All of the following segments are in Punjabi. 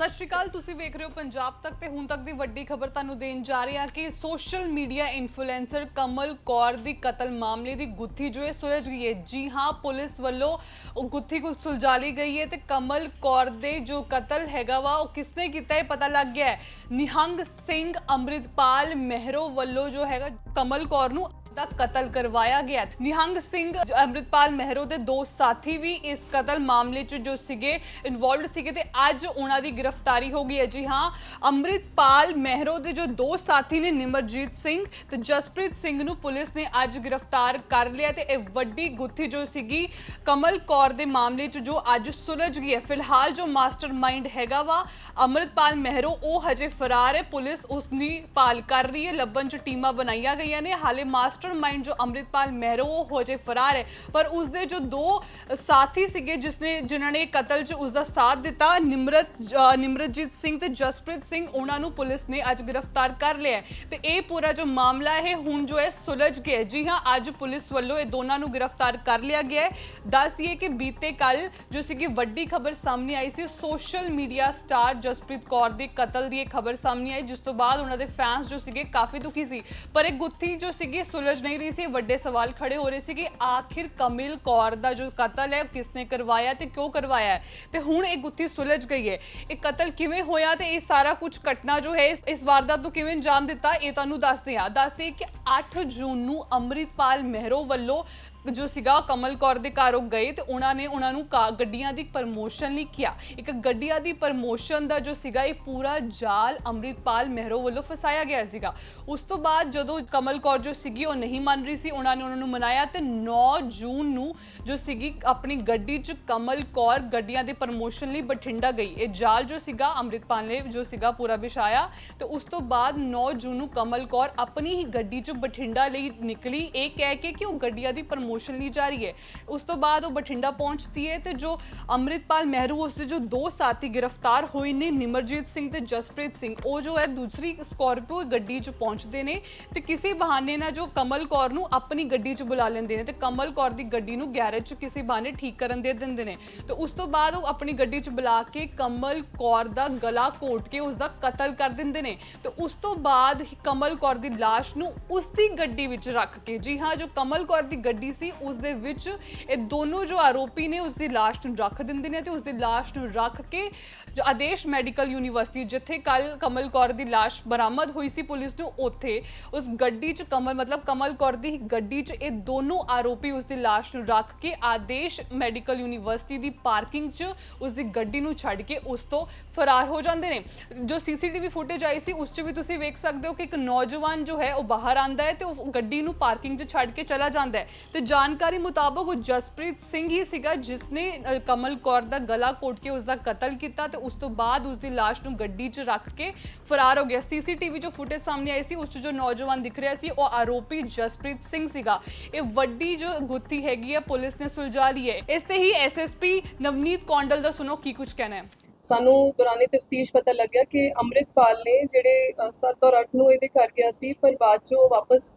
ਸਤਿ ਸ਼੍ਰੀ ਅਕਾਲ, ਤੁਸੀਂ ਵੇਖ ਰਹੇ ਹੋ ਪੰਜਾਬ ਤੱਕ ਤੇ ਹੁਣ ਤੱਕ ਦੀ ਵੱਡੀ ਖਬਰ ਤੁਹਾਨੂੰ ਦੇਣ ਜਾ ਰਹੇ ਹਾਂ ਕਿ social media influencer Kamal Kaur ਦੀ ਕਤਲ ਮਾਮਲੇ ਦੀ ਗੁੱਥੀ ਜੋ ਹੈ ਸੁਲਝ ਗਈ ਹੈ। ਜੀ ਹਾਂ, ਪੁਲਿਸ ਵੱਲੋਂ ਉਹ ਗੁੱਥੀ ਕੁ ਸੁਲਝਾ ਲਈ ਗਈ ਹੈ ਤੇ ਕਮਲ ਕੌਰ ਦੇ ਜੋ ਕਤਲ ਹੈਗਾ ਵਾ, ਉਹ ਕਿਸਨੇ ਕੀਤਾ ਹੈ ਪਤਾ ਲੱਗ ਗਿਆ ਹੈ। ਨਿਹੰਗ ਸਿੰਘ ਅੰਮ੍ਰਿਤਪਾਲ ਮਹਿਰੋ ਵੱਲੋਂ ਜੋ ਹੈਗਾ ਕਮਲ ਕੌਰ ਨੂੰ ਦਾ ਕਤਲ ਕਰਵਾਇਆ ਗਿਆ। ਨਿਹੰਗ ਸਿੰਘ ਜੋ ਅੰਮ੍ਰਿਤਪਾਲ ਮਹਿਰੋ ਦੇ ਦੋ ਸਾਥੀ ਵੀ ਇਸ ਕਤਲ ਮਾਮਲੇ 'ਚ ਜੋ ਸੀਗੇ ਇਨਵੋਲਵਡ ਸੀਗੇ ਤੇ ਅੱਜ ਉਹਨਾਂ ਦੀ ਗ੍ਰਿਫਤਾਰੀ ਹੋ ਗਈ ਹੈ। ਜੀ ਹਾਂ, ਅੰਮ੍ਰਿਤਪਾਲ ਮਹਿਰੋ ਦੇ ਜੋ ਦੋ ਸਾਥੀ ਨੇ ਨਿਮਰਜੀਤ ਸਿੰਘ ਤੇ ਜਸਪ੍ਰੀਤ ਸਿੰਘ ਨੂੰ ਪੁਲਿਸ ਨੇ ਅੱਜ ਗ੍ਰਿਫਤਾਰ ਕਰ ਲਿਆ ਤੇ ਇਹ ਵੱਡੀ ਗੁੱਥੀ ਜੋ ਸੀਗੀ ਕਮਲ ਕੌਰ ਦੇ ਮਾਮਲੇ 'ਚ ਜੋ ਅੱਜ ਸੁਲਝ ਗਈ ਹੈ। ਫਿਲਹਾਲ ਜੋ ਮਾਸਟਰਮਾਈਂਡ ਹੈਗਾ ਵਾ, ਅੰਮ੍ਰਿਤਪਾਲ ਮਹਿਰੋ, ਉਹ ਹਜੇ ਫਰਾਰ ਹੈ। ਪੁਲਿਸ ਉਸ ਦੀ ਭਾਲ ਕਰ ਰਹੀ ਹੈ। ਲੱਭਣ 'ਚ ਟੀਮਾਂ ਬਣਾਈਆਂ ਗਈਆਂ ਨੇ। ਹਾਲੇ ਮਾਈਂਡ ਜੋ ਅੰਮ੍ਰਿਤਪਾਲ ਮਹਿਰੋ ਉਹ ਹਜੇ ਫਰਾਰ ਹੈ ਪਰ ਉਸ ਦੇ ਜੋ ਦੋ ਸਾਥੀ ਸੀਗੇ ਜਿਸਨੇ ਜਿਨ੍ਹਾਂ ਨੇ ਕਤਲ 'ਚ ਉਸ ਦਾ ਸਾਥ ਦਿੱਤਾ ਨਿਮਰਤ ਨਿਮਰਤਜੀਤ ਸਿੰਘ ਤੇ ਜਸਪ੍ਰੀਤ ਸਿੰਘ ਉਹਨਾਂ ਨੂੰ ਪੁਲਿਸ ਨੇ ਅੱਜ ਗ੍ਰਿਫਤਾਰ ਕਰ ਲਿਆ ਤੇ ਇਹ ਪੂਰਾ ਜੋ ਮਾਮਲਾ ਹੈ ਹੁਣ ਜੋ ਹੈ ਸੁਲਝ ਗਿਆ ਜੀ ਹਾਂ ਅੱਜ ਪੁਲਿਸ ਵੱਲੋਂ ਇਹ ਦੋਨਾਂ ਨੂੰ ਗ੍ਰਿਫਤਾਰ ਕਰ ਲਿਆ ਗਿਆ ਹੈ ਦੱਸ ਦਈਏ ਕਿ ਬੀਤੇ ਕੱਲ ਜੋ ਸੀਗੀ ਵੱਡੀ ਖਬਰ ਸਾਹਮਣੇ ਆਈ ਸੀ social media star Jaspreet Kaur ਦੇ ਕਤਲ ਦੀ ਇਹ ਖਬਰ ਸਾਹਮਣੇ ਆਈ ਜਿਸ ਤੋਂ ਬਾਅਦ ਉਹਨਾਂ ਦੇ ਫੈਨਸ ਜੋ ਸੀਗੇ ਕਾਫੀ ਦੁਖੀ ਸੀ ਪਰ ਇਹ ਗੁੱਥੀ ਜੋ ਸੀਗੀ ਸੁਲਝ ਨਹੀਂ ਰਹੀ ਸੀ, ਵੱਡੇ ਸਵਾਲ ਖੜੇ ਹੋ ਰਹੇ ਸੀ ਕਿ ਆਖਿਰ ਕਮਿਲ ਕੌਰ ਦਾ ਜੋ ਕਤਲ ਹੈ, ਉਹ ਕਿਸਨੇ ਕਰਵਾਇਆ ਤੇ ਕਿਉਂ ਕਰਵਾਇਆ ਹੈ? ਤੇ ਹੁਣ ਇਹ ਗੁੱਥੀ ਸੁਲਝ ਗਈ ਹੈ। ਇਹ ਕਤਲ ਕਿਵੇਂ ਹੋਇਆ ਤੇ ਇਹ ਸਾਰਾ ਕੁਝ ਘਟਨਾ ਜੋ ਹੈ, ਇਸ- ਵਾਰਦਾਤ ਨੂੰ ਕਿਵੇਂ ਅੰਜਾਮ ਦਿੱਤਾ, ਇਹ ਤੁਹਾਨੂੰ ਦੱਸਦੇ ਹਾਂ। ਦੱਸਦੇ ਕਿ 8 ਜੂਨ ਨੂੰ ਅੰਮ੍ਰਿਤਪਾਲ ਮਹਿਰੋ ਵੱਲੋਂ ਜੋ ਸੀਗਾ ਉਹ ਕਮਲ ਕੌਰ ਦੇ ਘਰ ਉਹ ਗਏ ਤੇ ਉਹਨਾਂ ਨੇ ਉਹਨਾਂ ਨੂੰ ਕਾ- ਗੱਡੀਆਂ ਦੀ ਪ੍ਰਮੋਸ਼ਨ ਲਈ ਕਿਹਾ। ਇੱਕ ਗੱਡੀਆਂ ਦੀ ਪ੍ਰਮੋਸ਼ਨ ਦਾ ਜੋ ਸੀਗਾ ਇਹ ਪੂਰਾ ਜਾਲ ਅੰਮ੍ਰਿਤਪਾਲ ਮਹਿਰੋ ਵੱਲੋਂ ਫਸਾਇਆ ਗਿਆ ਸੀਗਾ। ਉਸ ਤੋਂ ਬਾਅਦ ਜਦੋਂ ਕਮਲ ਕੌਰ ਜੋ ਸੀਗੀ ਉਹ ਨਹੀਂ ਮੰਨ ਰਹੀ ਸੀ, ਉਹਨਾਂ ਨੇ ਉਹਨਾਂ ਨੂੰ ਮਨਾਇਆ ਤੇ 9 ਜੂਨ ਨੂੰ ਜੋ ਸੀਗੀ ਆਪਣੀ ਗੱਡੀ 'ਚ ਕਮਲ ਕੌਰ ਗੱਡੀਆਂ ਦੇ ਪ੍ਰਮੋਸ਼ਨ ਲਈ ਬਠਿੰਡਾ ਗਈ। ਇਹ ਜਾਲ ਜੋ ਸੀਗਾ ਅੰਮ੍ਰਿਤਪਾਲ ਨੇ ਜੋ ਸੀਗਾ ਪੂਰਾ ਵਿਛਾਇਆ ਤੇ ਉਸ ਤੋਂ ਬਾਅਦ 9 ਜੂਨ ਨੂੰ ਕਮਲ ਕੌਰ ਆਪਣੀ ਹੀ ਗੱਡੀ 'ਚ ਬਠਿੰਡਾ ਲਈ ਨਿਕਲੀ। ਇਹ ਕਹਿ ਕੇ ਕਿ ਉਹ ਗੱਡੀਆਂ ਦੀ ਪ੍ਰਮੋਸ਼ਨ ਲਈ ਜਾ ਰਹੀ ਹੈ। ਉਸ ਤੋਂ ਬਾਅਦ ਉਹ ਬਠਿੰਡਾ ਪਹੁੰਚਦੀ ਹੈ ਤੇ ਜੋ ਅੰਮ੍ਰਿਤਪਾਲ ਮਹਿਰੂ, ਉਸ ਦੇ ਜੋ ਦੋ ਸਾਥੀ ਗ੍ਰਿਫਤਾਰ ਹੋਏ ਨੇ, ਨਿਮਰਜੀਤ ਸਿੰਘ ਤੇ ਜਸਪ੍ਰੀਤ ਸਿੰਘ, ਉਹ ਜੋ ਹੈ ਦੂਸਰੀ ਸਕਾਰਪੀਓ ਗੱਡੀ 'ਚ ਪਹੁੰਚਦੇ ਨੇ ਤੇ ਕਿਸੇ ਬਹਾਨੇ ਨਾਲ ਜੋ ਕਮਲ ਕੌਰ ਨੂੰ ਆਪਣੀ ਗੱਡੀ 'ਚ ਬੁਲਾ ਲੈਂਦੇ ਨੇ ਤੇ ਕਮਲ ਕੌਰ ਦੀ ਗੱਡੀ ਨੂੰ ਗੈਰੇਜ 'ਚ ਕਿਸੇ ਬਹਾਨੇ ਠੀਕ ਕਰਨ ਦੇ ਦਿੰਦੇ ਨੇ। ਤੇ ਉਸ ਤੋਂ ਬਾਅਦ ਉਹ ਆਪਣੀ ਗੱਡੀ 'ਚ ਬੁਲਾ ਕੇ ਕਮਲ ਕੌਰ ਦਾ ਗਲਾ ਘੋਟ ਕੇ ਉਸ ਦਾ ਕਤਲ ਕਰ ਦਿੰਦੇ ਨੇ। ਤੇ ਉਸ ਤੋਂ ਬਾਅਦ ਕਮਲ ਕੌਰ ਦੀ ਲਾਸ਼ ਨੂੰ ਉਸ ਦੀ ਗੱਡੀ ਵਿੱਚ ਰੱਖ ਕੇ, ਜੀ ਹਾਂ, ਜੋ ਕਮਲ ਕੌਰ ਦੀ ਗੱਡੀ ਸੀ, ਉਸ ਦੇ ਵਿੱਚ ਇਹ ਦੋਨੋਂ ਜੋ ਆਰੋਪੀ ਨੇ ਉਸ ਦੀ ਲਾਸ਼ ਨੂੰ ਰੱਖ ਦਿੰਦੇ ਨੇ ਤੇ ਉਸ ਦੀ ਲਾਸ਼ ਨੂੰ ਰੱਖ ਕੇ ਜੋ ਆਦੇਸ਼ ਮੈਡੀਕਲ ਯੂਨੀਵਰਸਿਟੀ, ਜਿੱਥੇ ਕੱਲ ਕਮਲ ਕੌਰ ਦੀ ਲਾਸ਼ ਬਰਾਮਦ ਹੋਈ ਸੀ ਪੁਲਿਸ ਨੂੰ, ਉੱਥੇ ਉਸ ਗੱਡੀ 'ਚ ਕਮਲ, ਮਤਲਬ ਕਮਲ ਕੌਰ ਦੀ ਗੱਡੀ 'ਚ ਇਹ ਦੋਨੋਂ ਆਰੋਪੀ ਉਸ ਦੀ ਲਾਸ਼ ਨੂੰ ਰੱਖ ਕੇ ਆਦੇਸ਼ ਮੈਡੀਕਲ ਯੂਨੀਵਰਸਿਟੀ ਦੀ ਪਾਰਕਿੰਗ 'ਚ ਉਸ ਦੀ ਗੱਡੀ ਨੂੰ ਛੱਡ ਕੇ ਉਸ ਤੋਂ ਫਰਾਰ ਹੋ ਜਾਂਦੇ ਨੇ। ਜੋ ਸੀਸੀਟੀਵੀ ਫੁਟੇਜ ਆਈ ਸੀ, ਉਸ 'ਚ ਵੀ ਤੁਸੀਂ ਵੇਖ ਸਕਦੇ ਹੋ ਕਿ ਇੱਕ ਨੌਜਵਾਨ ਜੋ ਹੈ, ਉਹ ਬਾਹਰ ਆਂਦਾ ਹੈ ਤੇ ਉਹ ਗੱਡੀ ਨੂੰ ਪਾਰਕਿੰਗ 'ਚ ਛੱਡ ਕੇ ਚਲਾ ਜਾਂਦਾ ਹੈ। ਤੇ ਜਾਣਕਾਰੀ ਮੁਤਾਬਕ ਉਹ ਜਸਪ੍ਰੀਤ ਸਿੰਘ ਹੀ ਸੀਗਾ ਜਿਸ ਨੇ ਕਮਲ ਕੌਰ ਦਾ ਗਲਾ ਘੋਟ ਕੇ ਉਸ ਦਾ ਕਤਲ ਕੀਤਾ ਤੇ ਉਸ ਤੋਂ ਬਾਅਦ ਉਸ ਦੀ ਲਾਸ਼ ਨੂੰ ਗੱਡੀ 'ਚ ਰੱਖ ਕੇ ਫਰਾਰ ਹੋ ਗਿਆ। ਸੀਸੀਟੀਵੀ ਜੋ ਫੁਟੇਜ ਸਾਹਮਣੇ ਆਈ ਸੀ, ਉਸ 'ਚ ਜੋ ਨੌਜਵਾਨ ਦਿਖ ਰਿਹਾ ਸੀ, ਉਹ ਆਰੋਪੀ ਜਸਪ੍ਰੀਤ ਸਿੰਘ ਸੀਗਾ। ਇਹ ਵੱਡੀ ਜੋ ਗੁੱਥੀ ਹੈਗੀ ਹੈ ਪੁਲਿਸ ਨੇ ਸੁਲਝਾ ਲਈ ਹੈ। ਇਸ ਤੇ ਹੀ ਐਸਐਸਪੀ ਨਵਨੀਤ ਕੌਂਡਲ ਦਾ ਸੁਣੋ ਕੀ ਕੁਝ ਕਹਿਣਾ ਹੈ। ਸਾਨੂੰ ਦੌਰਾਨੇ ਤਫਤੀਸ਼ ਪਤਾ ਲੱਗਿਆ ਕਿ ਅੰਮ੍ਰਿਤਪਾਲ ਨੇ ਜਿਹੜੇ 7 ਔਰ 8 ਨੂੰ ਇਹਦੇ ਘਰ ਗਿਆ ਸੀ, ਪਰ ਬਾਅਦ ਚੋਂ ਵਾਪਸ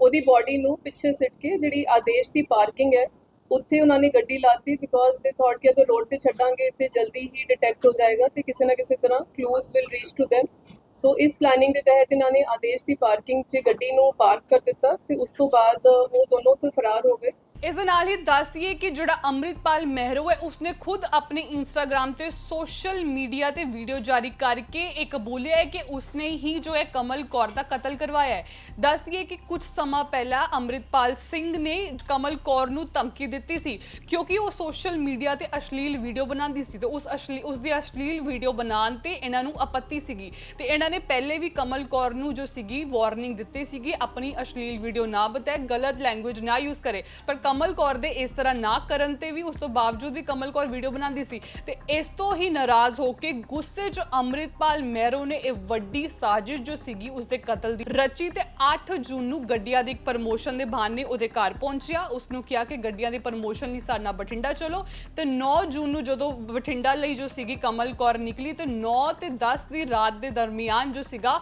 ਉਹਦੀ ਬਾਡੀ ਨੂੰ ਪਿੱਛੇ ਸਿੱਟ ਕੇ ਜਿਹੜੀ ਆਦੇਸ਼ ਦੀ ਪਾਰਕਿੰਗ ਹੈ, ਉੱਥੇ ਉਹਨਾਂ ਨੇ ਗੱਡੀ ਲਾਤੀ ਬਿਕੋਜ਼ ਦੇ ਥੌਟ ਕਿ ਅਗਰ ਰੋਡ ਤੇ ਛੱਡਾਂਗੇ ਤੇ ਜਲਦੀ ਹੀ ਡਿਟੈਕਟ ਹੋ ਜਾਏਗਾ ਤੇ ਕਿਸੇ ਨਾ ਕਿਸੇ ਤਰ੍ਹਾਂ clues will reach to them. So ਇਸ ਪਲੈਨਿੰਗ ਦੇ ਤਹਿਤ ਇਹਨਾਂ ਨੇ ਆਦੇਸ਼ ਦੀ ਪਾਰਕਿੰਗ 'ਚ ਗੱਡੀ ਨੂੰ ਪਾਰਕ ਕਰ ਦਿੱਤਾ ਤੇ ਉਸ ਤੋਂ ਬਾਅਦ ਉਹ ਦੋਨੋਂ ਤੋਂ ਫਰਾਰ ਹੋ ਗਏ। ਇਸ ਦੇ ਨਾਲ ਹੀ ਦੱਸ ਦਈਏ ਕਿ ਜਿਹੜਾ ਅੰਮ੍ਰਿਤਪਾਲ ਮਹਿਰੋ ਹੈ, ਉਸਨੇ ਖੁਦ ਆਪਣੇ ਇੰਸਟਾਗ੍ਰam ਤੇ ਸੋਸ਼ਲ ਮੀਡੀਆ ਤੇ ਵੀਡੀਓ ਜਾਰੀ ਕਰਕੇ ਇੱਕ ਬੋਲਿਆ ਹੈ ਕਿ ਉਸਨੇ ਹੀ ਜੋ ਹੈ ਕਮਲ ਕੌਰ ਦਾ ਕਤਲ ਕਰਵਾਇਆ ਹੈ। ਦੱਸ ਦਈਏ ਕਿ ਕੁਝ ਸਮਾਂ ਪਹਿਲਾਂ ਅੰਮ੍ਰਿਤਪਾਲ ਸਿੰਘ ਨੇ ਕਮਲ ਕੌਰ ਨੂੰ ਧਮਕੀ ਦਿੱਤੀ ਸੀ, ਕਿਉਂਕਿ ਉਹ ਸੋਸ਼ਲ ਮੀਡੀਆ ਤੇ ਅਸ਼ਲੀਲ ਵੀਡੀਓ ਬਣਾਉਂਦੀ ਸੀ ਤੇ ਉਸ ਅਸ਼ਲੀ, ਉਸ ਦੀ ਅਸ਼ਲੀਲ ਵੀਡੀਓ ਬਣਾਉਣ ਤੇ ਇਹਨਾਂ ਨੂੰ ਆਪੱਤੀ ਸੀਗੀ ਤੇ ਇਹਨਾਂ ਨੇ ਪਹਿਲੇ ਵੀ ਕਮਲ ਕੌਰ ਨੂੰ ਜੋ ਸੀਗੀ ਵਾਰਨਿੰਗ ਦਿੱਤੀ ਸੀਗੀ, ਆਪਣੀ ਅਸ਼ਲੀਲ ਵੀਡੀਓ ਨਾ ਬਤਾਏ, ਗਲਤ ਲੈਂਗੁਏਜ ਨਾ ਯੂਜ਼ ਕਰੇ। ਪਰ ਕਮਲ ਕੌਰ ਦੇ ਇਸ ਤਰ੍ਹਾਂ ਨਾ ਕਰਨ ਤੇ ਵੀ ਉਸ ਤੋਂ ਬਾਵਜੂਦ ਵੀ ਕਮਲ ਕੌਰ ਵੀਡੀਓ ਬਣਾਉਂਦੀ ਸੀ ਤੇ ਇਸ ਤੋਂ ਹੀ ਨਾਰਾਜ਼ ਹੋ ਕੇ ਗੁੱਸੇ 'ਚ ਅੰਮ੍ਰਿਤਪਾਲ ਮਹਿਰੋ ਨੇ ਇਹ ਵੱਡੀ ਸਾਜ਼ਿਸ਼ ਜੋ ਸੀਗੀ ਉਸ ਦੇ ਕਤਲ ਦੀ ਰਚੀ ਤੇ 8 ਜੂਨ ਨੂੰ ਗੱਡੀਆਂ ਦੀ ਇੱਕ ਪ੍ਰਮੋਸ਼ਨ ਦੇ ਬਹਾਨੇ ਉਹਦੇ ਘਰ ਪਹੁੰਚਿਆ। ਉਸ ਨੂੰ ਕਿਹਾ ਕਿ ਗੱਡੀਆਂ ਦੀ ਪ੍ਰਮੋਸ਼ਨ ਲਈ ਸਾਡੇ ਨਾਲ ਬਠਿੰਡਾ ਚਲੋ ਤੇ 9 ਜੂਨ ਨੂੰ ਜਦੋਂ ਬਠਿੰਡਾ ਲਈ ਜੋ ਸੀਗੀ ਕਮਲ ਕੌਰ ਨਿਕਲੀ ਤੇ 9 ਤੇ 10 ਦੀ ਰਾਤ ਦੇ ਦਰਮਿਆਨ ਜੋ ਸੀਗਾ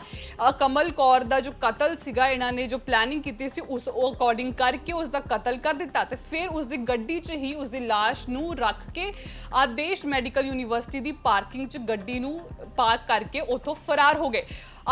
ਕਮਲ ਕੌਰ ਦਾ ਜੋ ਕਤਲ ਸੀਗਾ, ਇਹਨਾਂ ਨੇ ਜੋ ਪਲੈਨਿੰਗ ਕੀਤੀ ਸੀ ਉਸ ਉਹ ਅਕੋਰਡਿੰਗ ਕਰਕੇ ਉਸ ਦਾ ਕਤਲ ਕਰ ਦਿੱਤਾ। ਤੇ ਫਿਰ ਉਸ ਦੀ ਗੱਡੀ 'ਚ ਹੀ ਉਸ ਦੀ ਲਾਸ਼ ਨੂੰ ਰੱਖ ਕੇ ਆਦੇਸ਼ ਮੈਡੀਕਲ ਯੂਨੀਵਰਸਿਟੀ ਦੀ ਪਾਰਕਿੰਗ 'ਚ ਗੱਡੀ ਨੂੰ ਪਾਰਕ ਕਰਕੇ ਉੱਥੋਂ ਫਰਾਰ ਹੋ ਗਏ।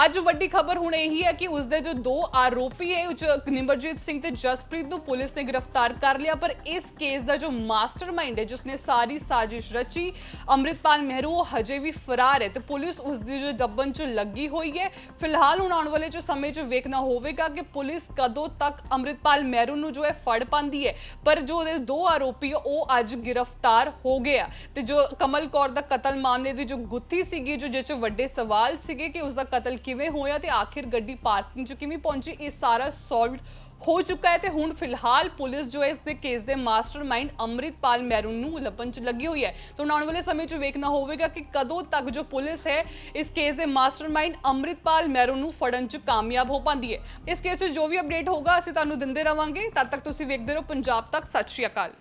ਅੱਜ ਵੱਡੀ ਖਬਰ ਹੁਣ ਇਹੀ ਹੈ ਕਿ ਉਸ ਦੇ ਜੋ ਦੋ ਆਰੋਪੀ ਹੈ, ਉਹ 'ਚ ਨਿਮਰਜੀਤ ਸਿੰਘ ਤੇ ਜਸਪ੍ਰੀਤ ਨੂੰ ਪੁਲਿਸ ਨੇ ਗ੍ਰਿਫਤਾਰ ਕਰ ਲਿਆ। ਪਰ ਇਸ ਕੇਸ ਦਾ ਜੋ ਮਾਸਟਰਮਾਈਂਡ ਹੈ ਜਿਸਨੇ ਸਾਰੀ ਸਾਜ਼ਿਸ਼ ਰਚੀ, ਅੰਮ੍ਰਿਤਪਾਲ ਮਹਿਰੂ ਉਹ ਹਜੇ ਵੀ ਫਰਾਰ ਹੈ ਤੇ ਪੁਲਿਸ ਉਸ ਦੀ ਜੋ ਦੱਬਣ 'ਚ ਲੱਗੀ ਹੋਈ ਹੈ। ਫਿਲਹਾਲ ਹੁਣ ਆਉਣ ਵਾਲੇ ਜੋ ਸਮੇਂ 'ਚ ਵੇਖਣਾ ਹੋਵੇਗਾ ਕਿ ਪੁਲਿਸ ਕਦੋਂ ਤੱਕ ਅੰਮ੍ਰਿਤਪਾਲ ਮਹਿਰੂ ਨੂੰ ਜੋ ਹੈ ਫੜ ਪਾਉਂਦੀ ਹੈ। ਪਰ ਜੋ ਉਹਦੇ ਦੋ ਆਰੋਪੀ ਉਹ ਅੱਜ ਗ੍ਰਿਫਤਾਰ ਹੋ ਗਿਆ ਆ। ਤੇ ਜੋ ਕਮਲ ਕੌਰ ਦਾ ਕਤਲ ਮਾਮਲੇ ਦੀ ਜੋ ਗੁੱਥੀ ਸੀਗੀ, ਜੋ ਜਿਸ 'ਚ ਵੱਡੇ ਸਵਾਲ ਸੀਗੇ ਕਿ ਉਸ ਦਾ ਕਤਲ ਕਿਵੇਂ ਹੋਇਆ ਤੇ ਆਖਿਰ ਗੱਡੀ ਪਾਰਕਿੰਗ 'ਚ ਕਿਵੇਂ ਪਹੁੰਚੀ, ਇਹ ਸਾਰਾ ਸੋਲਵ ਹੋ ਚੁੱਕਾ ਹੈ ਤੇ ਹੁਣ ਫਿਲਹਾਲ ਪੁਲਿਸ ਜੋ ਇਸ ਦੇ ਕੇਸ ਦੇ ਮਾਸਟਰਮਾਈਂਡ ਅਮਰਿਤਪਾਲ ਮੈਰੂਨ ਨੂੰ ਲੱਭਣ 'ਚ ਲੱਗੀ ਹੋਈ ਹੈ। ਹੁਣ ਆਉਣ ਵਾਲੇ ਸਮੇਂ 'ਚ ਵੇਖਣਾ ਹੋਵੇਗਾ ਕਿ ਕਦੋਂ ਤੱਕ ਜੋ ਪੁਲਿਸ ਹੈ ਇਸ ਕੇਸ ਦੇ ਮਾਸਟਰਮਾਈਂਡ ਅਮਰਿਤਪਾਲ ਮੈਰੂਨ ਨੂੰ ਫੜਨ 'ਚ ਕਾਮਯਾਬ ਹੋ ਪਾਉਂਦੀ ਹੈ। ਇਸ ਕੇਸ 'ਚ ਜੋ ਵੀ ਅਪਡੇਟ ਹੋਗਾ ਅਸੀਂ ਤੁਹਾਨੂੰ ਦਿੰਦੇ ਰਵਾਂਗੇ। ਤਦ ਤੱਕ ਤੁਸੀਂ ਵੇਖਦੇ ਰਹੋ। ਪੰਜਾਬ ਤੱਕ ਸਤਿ ਸ਼੍ਰੀ ਅਕਾਲ।